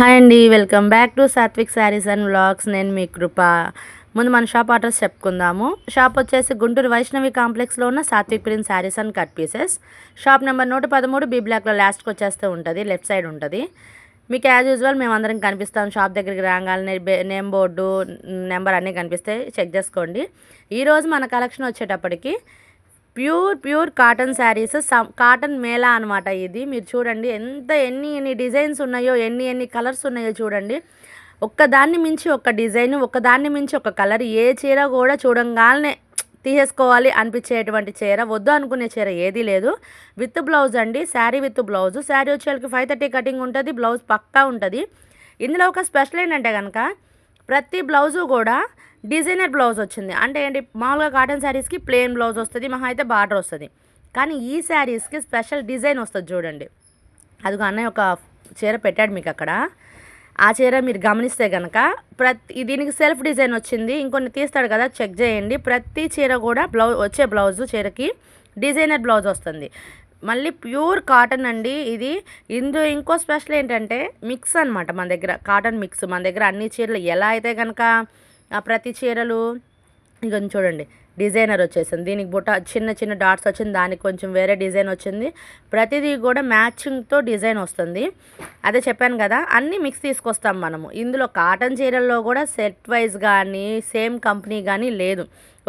Hi అండి welcome back to Satvik saris and vlogs. నేను మీ కృప. ముందు మన షాప్ అడ్రస్ చెప్పుకుందాము. షాప్ వచ్చేసి గుంటూరు వైష్ణవి కాంప్లెక్స్లో ఉన్న Satvik print saris and cut pieces. Shop number నూట పదమూడు బీ బ్లాక్లో లాస్ట్కి వచ్చేస్తే ఉంటుంది లెఫ్ట్ సైడ్ ఉంటుంది. మీకు యాజ్ యూజువల్ మేము అందరం కనిపిస్తాం. షాప్ దగ్గరికి రాగానే నేమ్ బోర్డు నెంబర్ అన్నీ కనిపిస్తాయి చెక్ చేసుకోండి. ఈరోజు మన కలెక్షన్ వచ్చేటప్పటికి pure pure cotton saris cotton mela అనమాట ఇది. మీరు చూడండి ఎంత ఎన్ని ఎన్ని డిజైన్స్ ఉన్నాయో ఎన్ని ఎన్ని కలర్స్ ఉన్నాయో చూడండి. ఒక్కదాన్ని మించి ఒక డిజైన్ ఒక్కదాన్ని మించి ఒక కలర్ ఏ చీర కూడా చూడంగానే తీసేసుకోవాలి అనిపించేటువంటి చీర వద్దు అనుకునే చీర ఏదీ లేదు. విత్ బ్లౌజ్ అండి శారీ విత్ బ్లౌజ్. శారీ వచ్చేళ్ళకి ఫైవ్ థర్టీ కటింగ్ ఉంటుంది బ్లౌజ్ పక్కా ఉంటుంది. ఇందులో ఒక స్పెషల్ ఏంటంటే కనుక ప్రతి బ్లౌజు కూడా డిజైనర్ బ్లౌజ్ వచ్చింది. అంటే ఏంటి మామూలుగా కాటన్ శారీస్కి ప్లెయిన్ బ్లౌజ్ వస్తుంది మహా అయితే బార్డర్ వస్తుంది. కానీ ఈ శారీస్కి స్పెషల్ డిజైన్ వస్తుంది చూడండి. అదిగో అన్నయ్య ఒక చీర పెట్టాడు మీకు అక్కడ. ఆ చీర మీరు గమనిస్తే కనుక ప్రతి దీనికి సెల్ఫ్ డిజైన్ వచ్చింది. ఇంకొన్ని తీస్తాడు కదా చెక్ చేయండి. ప్రతి చీర కూడా బ్లౌజ్ వచ్చే బ్లౌజ్ చీరకి డిజైనర్ బ్లౌజ్ వస్తుంది. మళ్ళీ ప్యూర్ కాటన్ అండి ఇది. ఇందు ఇంకో స్పెషల్ ఏంటంటే మిక్స్ అనమాట మన దగ్గర కాటన్ మిక్స్. మన దగ్గర అన్ని చీరలు ఎలా అయితే కనుక ప్రతి చీరలు ఇక చూడండి డిజైనర్ వచ్చేసింది. దీనికి బుట్ట చిన్న చిన్న డాట్స్ వచ్చింది దానికి కొంచెం వేరే డిజైన్ వచ్చింది. ప్రతిదీ కూడా మ్యాచింగ్తో డిజైన్ వస్తుంది. అదే చెప్పాను కదా అన్నీ మిక్స్ తీసుకొస్తాం మనము. ఇందులో కాటన్ చీరల్లో కూడా సెట్ వైజ్ కానీ సేమ్ కంపెనీ కానీ లేదు.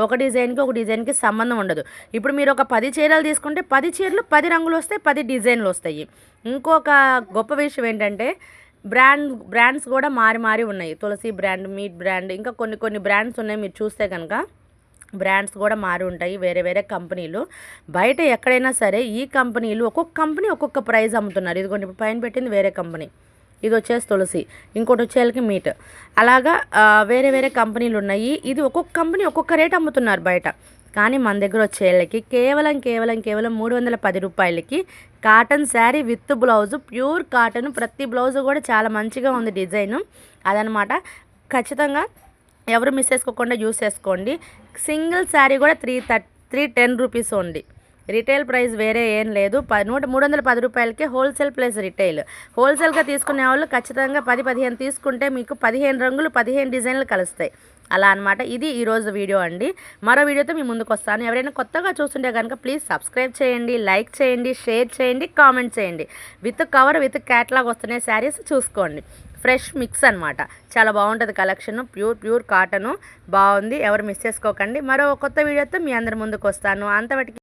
ఒక డిజైన్కి ఒక డిజైన్కి సంబంధం ఉండదు. ఇప్పుడు మీరు ఒక పది చీరలు తీసుకుంటే పది చీరలు పది రంగులు వస్తాయి పది డిజైన్లు వస్తాయి. ఇంకొక గొప్ప విషయం ఏంటంటే బ్రాండ్ బ్రాండ్స్ కూడా మారి మారి ఉన్నాయి. తులసి బ్రాండ్ మీట్ బ్రాండ్ ఇంకా కొన్ని కొన్ని బ్రాండ్స్ ఉన్నాయి. మీరు చూస్తే కనుక బ్రాండ్స్ కూడా మారి ఉంటాయి వేరే వేరే కంపెనీలు. బయట ఎక్కడైనా సరే ఈ కంపెనీలు ఒక్కొక్క కంపెనీ ఒక్కొక్క ప్రైస్ అమ్ముతున్నారు. ఇదిగోండి ఇప్పుడు పైన పెట్టింది వేరే కంపెనీ. ఇది వచ్చేసి తులసి ఇంకోటి వచ్చేళ్ళకి మీట్. అలాగా వేరే వేరే కంపెనీలు ఉన్నాయి. ఇది ఒక్కొక్క కంపెనీ ఒక్కొక్క రేట్ అమ్ముతున్నారు బయట. కానీ మన దగ్గర వచ్చేళ్ళకి కేవలం కేవలం కేవలం మూడు వందల పది రూపాయలకి cotton sari with blouse pure cotton. ప్రతి బ్లౌజ్ కూడా చాలా మంచిగా ఉంది డిజైన్. అదనమాట. ఖచ్చితంగా ఎవరు మిస్ చేసుకోకుండా యూస్ చేసుకోండి. సింగిల్ శారీ కూడా త్రీ థర్ త్రీ టెన్ రూపీస్ ఉంది రిటైల్ ప్రైస్ వేరే ఏం లేదు. ప నూట మూడు వందల పది రూపాయలకే హోల్సేల్ ప్లస్ రిటైల్. హోల్సేల్గా తీసుకునే వాళ్ళు ఖచ్చితంగా పది పదిహేను తీసుకుంటే మీకు పదిహేను రంగులు పదిహేను డిజైన్లు కలుస్తాయి. అలా అనమాట ఇది ఈరోజు వీడియో అండి. మరో వీడియోతో మీ ముందుకు వస్తాను. ఎవరైనా కొత్తగా చూస్తుంటే కనుక ప్లీజ్ సబ్స్క్రైబ్ చేయండి లైక్ చేయండి షేర్ చేయండి కామెంట్ చేయండి. విత్ కవర్ విత్ క్యాట్లాగ్ వస్తున్నాయి శారీస్ చూసుకోండి. ఫ్రెష్ మిక్స్ అనమాట చాలా బాగుంటుంది కలెక్షన్. Pure pure cotton. బాగుంది. ఎవరు మిస్ చేసుకోకండి. మరో కొత్త వీడియోతో మీ అందరి ముందుకు వస్తాను. అంతవరకు